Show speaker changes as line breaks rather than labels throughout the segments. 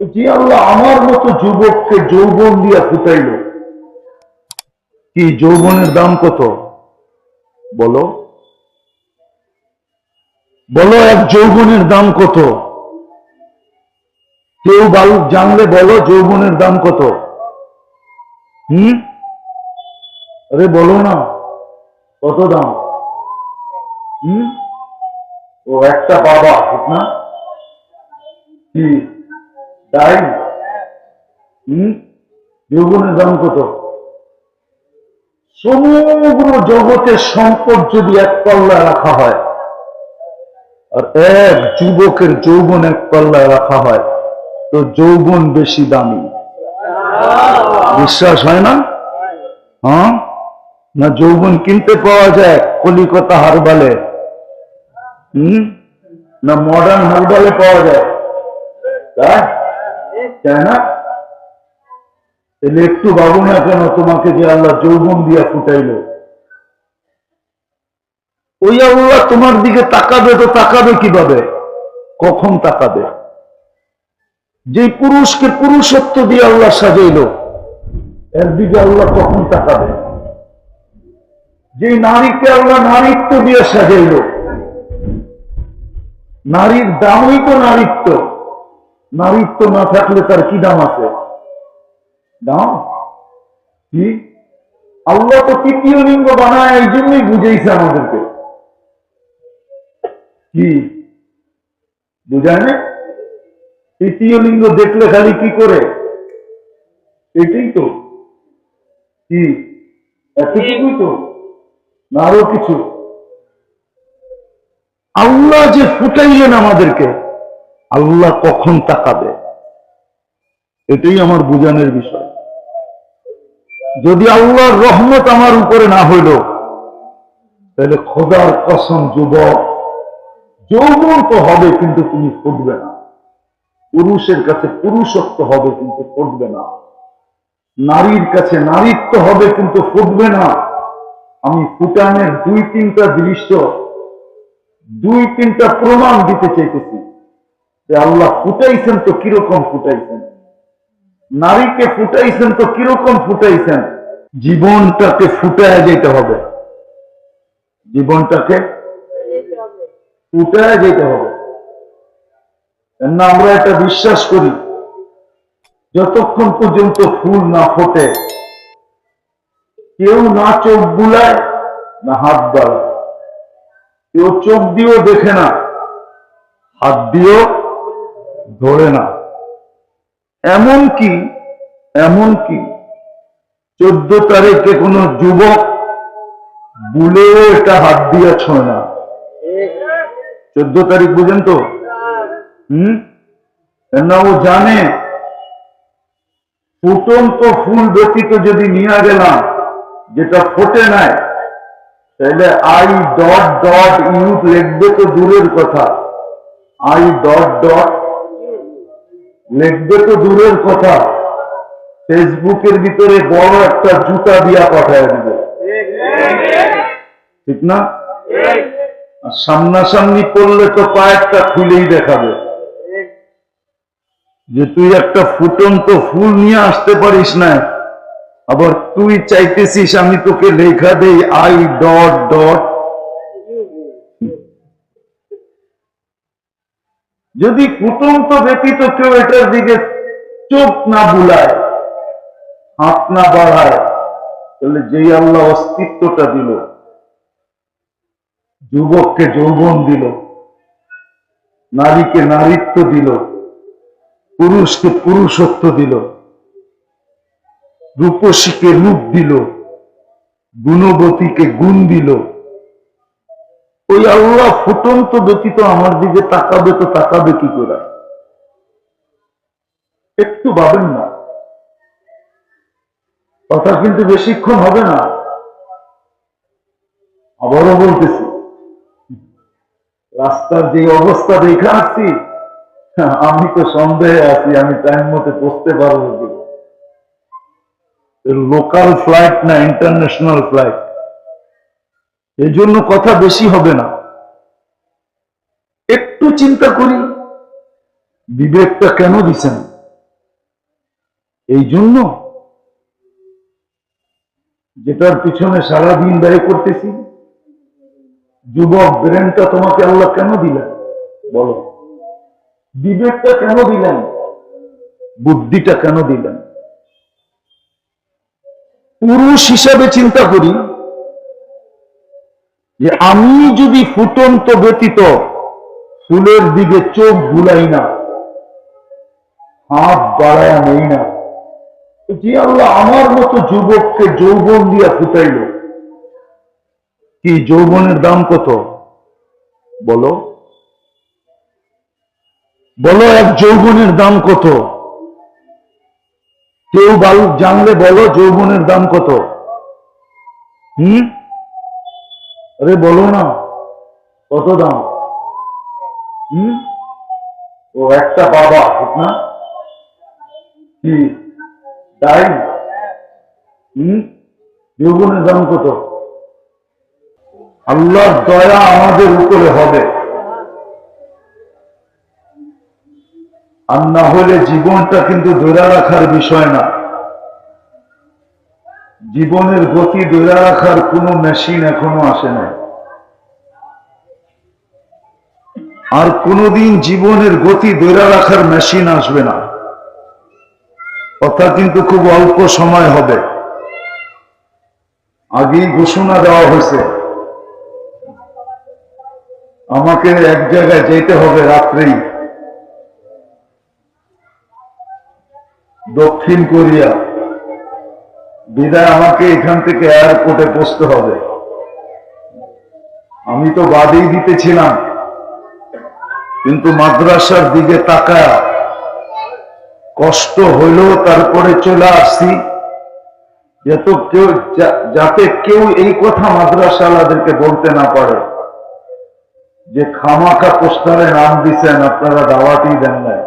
যে আল্লাহ আমার মতো যুবককে যৌবন দিয়া ফুটাইল কি যৌবনের দাম কত? বলো। বলো এক যৌবনের দাম কত? কেউ জানলে বলো যৌবনের দাম কত? হুম? আরে বলো না। কত দাম? হুম? ও একটা বাবা, ঠিক না? তাই? হুম? দাম কত? সমগ্র জগতের সম্পদ যদি এক পাল্লায় রাখা হয় আর এক যুবকের যৌবন এক পাল্লায় রাখা হয় তো যৌবন বেশি দামি। বিশ্বাস হয় না? হ্যাঁ? না যৌবন কিনতে পাওয়া যায় কলিকতা হারবালে? হম? না মডার্ন হারবালে পাওয়া যায়? তাই? তাই না? একটু ভাবো না কেন তোমাকে যে আল্লাহ যৌবন দিয়া ফুটাইলো। ওই আল্লাহ তোমার দিকে তাকাবে তো তাকাবে কীভাবে? কখন তাকাবে? যে পুরুষকে পুরুষত্ব দিয়ে আল্লাহ সাজাইলো, এর দিকে আল্লাহ কখন তাকাবে? যে নারীকে আল্লাহ নারীত্ব দিয়ে সাজাইলো, নারীর দামই তো নারীত্ব। নারীত্ব না থাকলে তার কি দাম আছে? দাম? কি? আল্লাহ তো তৃতীয় লিঙ্গ বানায়, এই জন্যই বুঝেইছে আমাদেরকে। কি? বুঝায় না তৃতীয় লিঙ্গ দেখলে খালি কি করে? এটাই তো। কি? এতটুকুই তো। না আরও কিছু। আল্লাহ যে ফুটাইলেন আমাদেরকে আল্লাহ কখন তাকাবে? এটাই আমার বুঝানোর বিষয়। যদি আল্লাহর রহমত আমার উপরে না হইল, তাহলে খোদার কসম যুবক, যৌবন তো হবে কিন্তু তুমি ফুটবে না। পুরুষের কাছে পুরুষত্ব হবে কিন্তু ফুটবে না। নারীর কাছে নারীত্ব হবে কিন্তু ফুটবে না। আমি ফুটানের দুই তিনটা দৃশ্য, দুই তিনটা প্রমাণ দিতে চাইতেছি। যে আল্লাহ ফুটাইছেন তো কীরকম ফুটাইছেন? নারীকে ফুটাইছেন তো কীরকম ফুটাইছেন? জীবনটাকে ফুটায় যেতে হবে। জীবনটাকে ফুটায় যেতে হবে। আমরা এটা বিশ্বাস করি, যতক্ষণ পর্যন্ত ফুল না ফোটে, কেউ না চোখ বুলায়, না হাত বাড়ায়। কেউ চোখ দিয়েও দেখে না, হাত দিয়েও ধরে না এমন কি? এমন কি? চোদ্দ তারিখে কোনো যুবক বুলেও এটা হাত দিয়ে ছয় না? চোদ্দ তারিখ বুঝেন তো? হুম? না ও জানে? ফুটন্ত ফুল ব্যতীত যদি নিয়ে গেলাম, যেটা ফোটে নাই, তাহলে আই ডট ডট ইউথ লিখবে তো দূরের কথা। আই ডট ডট লিখবে তো দূরের কথা। ফেসবুকের ভিতরে বড় একটা জুতা দিয়া পাঠায় দিবে। ঠিক না? আর সামনাসামনি পড়লে তো পায়েরটা খুলেই দেখাবে। যে তুই একটা ফুটন্ত ফুল নিয়ে আসতে পারিস না। আবার তুই চাইতেছিস আমি তোকে লেখা দেই আই ডট ডট যদি ফুটন্ত ব্যতীত কেউ এটার দিকে চোখ না বুলায়, হাত না বাড়ায়, তাহলে যেই আল্লাহ অস্তিত্বটা দিল, যুবককে যৌবন দিল, নারীকে নারীত্ব দিল, পুরুষকে পুরুষত্ব দিল, রূপসীকে রূপ দিল, গুণবতীকে গুণ দিল ওই আল্লাহ ফুটন্ত ব্যতীত আমার দিকে তাকাবে তো তাকাবে কি করে? একটু ভাবেন না। কথা কিন্তু বেশিক্ষণ হবে না। আবারও বলতেছি, রাস্তার যে অবস্থা দেখে আসছি, আমি তো সন্দেহে আছি, আমি টাইম মতো পৌঁছতে পারব লোকাল ফ্লাইট না ইন্টারন্যাশনাল ফ্লাইট এই জন্য কথা বেশি হবে না। একটু চিন্তা করি, বিবেকটা কেন দিছেন? এই জন্য যেটার পিছনে সারাদিন ব্যয় করতেছি, যুবক ব্রেনটা তোমাকে আল্লাহ কেন দিলেন? বলো। বিবেকটা কেন দিলেন? বুদ্ধিটা কেন দিলেন? পুরুষ হিসাবে চিন্তা করি যে আমি যদি ফুটন্ত ব্যতীত ফুলের দিকে চোখ বুলাই না, হাত বাড়ায় নেই না যে আল্লাহ আমার মতো যুবককে যৌবন দিয়া ফুটাইল, কি যৌবনের দাম কত? বলো। বলো এক যৌবনের দাম কত? কেউ জানলে বলো যৌবনের দাম কত? হুম? আরে বলো না, কত দাম? হুম? ও, একটা বাবা, ঠিক না? কি? তাই হুম? যৌবনের দাম কত? আল্লাহর দয়া আমাদের উপরে হবে। আর না হলে জীবনটা কিন্তু ধরে রাখার বিষয় না। জীবনের গতি ধরে রাখার কোনো মেশিন এখনও আসে নাই। আর কোনোদিন জীবনের গতি ধরে রাখার মেশিন আসবে না। কথা কিন্তু খুব অল্প সময় হবে। আগেই ঘোষণা দেওয়া হয়েছে। আমাকে এক জায়গায় যেতে হবে রাত্রেই। দক্ষিণ কোরিয়া। বিদায় আমাকে এখান থেকে এয়ারপোর্টে পৌঁছতে হবে। আমি তো বাদেই দিতেছিলাম, কিন্তু মাদ্রাসার দিকে তাকায় কষ্ট হইলেও তারপরে চলে আসছি। যাতে কেউ যাতে কেউ এই কথা মাদ্রাসাওয়ালাদেরকে বলতে না পারে, যে খামাখা পোস্টারে নাম দিছেন, আপনারা দাওয়াতই দেন নাই।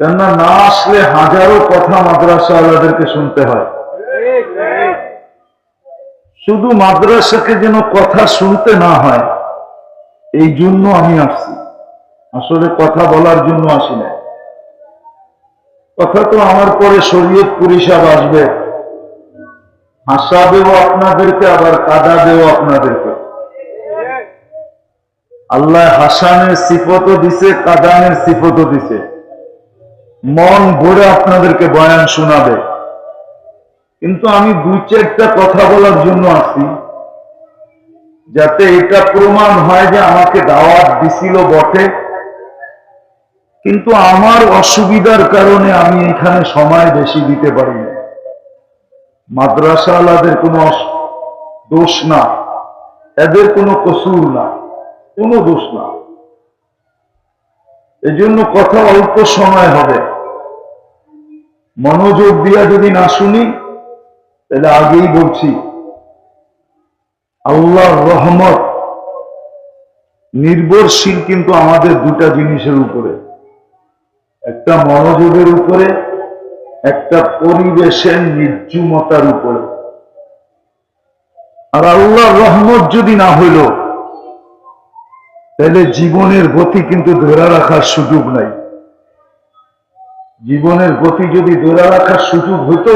কেননা না আসলে হাজারো কথা মাদ্রাসাওয়ালাদেরকে শুনতে হয়। শুধু মাদ্রাসাকে যেন কথা শুনতে না হয়, এই জন্য আমি আসছি। আসলে কথা বলার জন্য আসি না কথা তো আমার পরে শরীয়ত পুরিসাব আসবে। হাসাবেও আপনাদেরকে, আবার কাদাবেও আপনাদেরকে। আল্লাহ হাসানের সিফতও দিছে, কাদানের সিফতও দিছে। মন ভরে আপনাদেরকে বয়ান শোনাবে। কিন্তু আমি দুই চারটা কথা বলার জন্য আসি যাতে এটা প্রমাণ হয় যে আমাকে দাওয়াত দিছিল বটে। কিন্তু আমার অসুবিধার কারণে আমি এখানে সময় বেশি দিতে পারি না। মাদ্রাসাওয়ালাদের কোনো দোষ না। এদের কোনো কসুর না। কোনো দোষ না। এজন্য কথা অল্প সময় হবে। মনোযোগ দিয়া যদি না শুনি, তাহলে আগেই বলছি, আল্লাহর রহমত নির্ভরশীল কিন্তু আমাদের দুটা জিনিসের উপরে। একটা মনোযোগের উপরে, একটা পরিবেশের নির্জুমতার উপরে। আর আল্লাহর রহমত যদি না হইল, তাহলে জীবনের গতি কিন্তু ধরে রাখার সুযোগ নাই। জীবনের গতি যদি ধরে রাখার সুযোগ হতো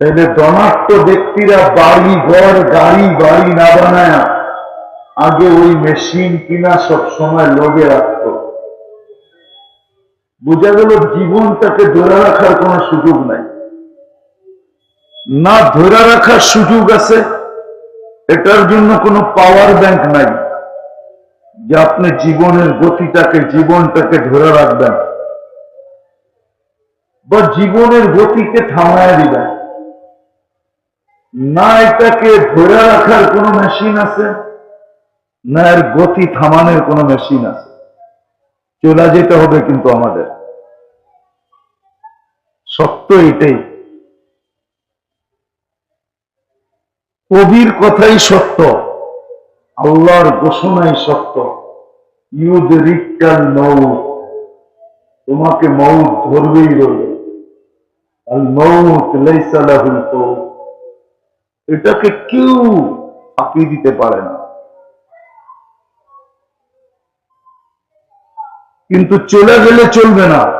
তাহলে ধনাত্ম ব্যক্তিরা বাড়ি ঘর, গাড়ি, বাড়ি না বানায় আগে ওই মেশিন কিনা সব সময় লোভে রাখত। বোঝা গেল জীবনটাকে ধরে রাখার কোনো সুযোগ নাই। না ধরে রাখার সুযোগ আছে, এটার জন্য কোনো পাওয়ার ব্যাংক নাই। যে আপনি জীবনের গতিটাকে, জীবনটাকে ধরে রাখবেন। বা জীবনের গতিকে থামায় দিবেন। না এটাকে ধরে রাখার কোনো মেশিন আছে, না এর গতি থামানোর কোনো মেশিন আছে। চলে যেতে হবে কিন্তু আমাদের। সত্য এটাই। কবির কথাই সত্য। আল্লাহর ঘোষণাই সত্য। ইউদ রিক্কাল মৌত তোমাকে মৌত ধরবেই লাহুল এটাকে কেউ ফাঁকি দিতে পারে না। কিন্তু চলে গেলে চলবে না।